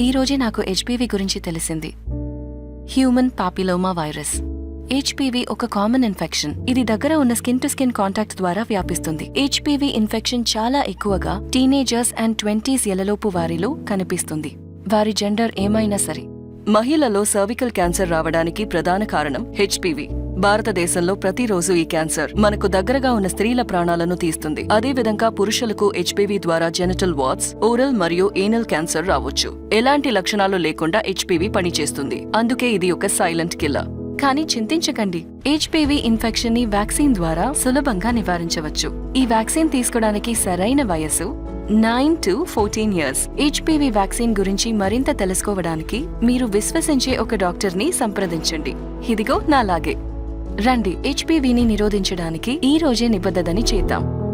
ఈ రోజే నాకు హెచ్పివి గురించి తెలిసింది. హ్యూమన్ పాపిలోమా వైరస్ హెచ్పివి ఒక కామన్ ఇన్ఫెక్షన్ ఇది దగ్గర ఉన్న స్కిన్ టు స్కిన్ కాంటాక్ట్ ద్వారా వ్యాపిస్తుంది. హెచ్పివి ఇన్ఫెక్షన్ చాలా ఎక్కువగా టీనేజర్స్ అండ్ ట్వంటీస్ ఎలలోపు వారిలో కనిపిస్తుంది. వారి జెండర్ ఏమైనా సరే. మహిళలో సర్వికల్ క్యాన్సర్ రావడానికి ప్రధాన కారణం హెచ్పివి భారతదేశంలో ప్రతిరోజు ఈ క్యాన్సర్ మనకు దగ్గరగా ఉన్న స్త్రీల ప్రాణాలను తీస్తుంది. అదేవిధంగా పురుషులకు హెచ్పివి ద్వారా జెనటల్ వాట్స్ ఓరల్ మరియు ఏనల్ క్యాన్సర్ రావచ్చు. ఎలాంటి లక్షణాలు లేకుండా హెచ్పివి పనిచేస్తుంది. అందుకే ఇది ఒక సైలెంట్ కిల్లర్ కానీ చింతించకండి. హెచ్పివి ఇన్ఫెక్షన్ని వ్యాక్సిన్ ద్వారా సులభంగా నివారించవచ్చు. ఈ వ్యాక్సిన్ తీసుకోవడానికి సరైన వయస్సు nine to fourteen years HPV vaccine గురించి మరింత తెలుసుకోవడానికి మీరు విశ్వసించే ఒక డాక్టర్ని సంప్రదించండి. ఇదిగో నాలాగే. రండి హెచ్పివిని నిరోధించడానికి ఈ రోజే నిబద్ధతని చేద్దాం.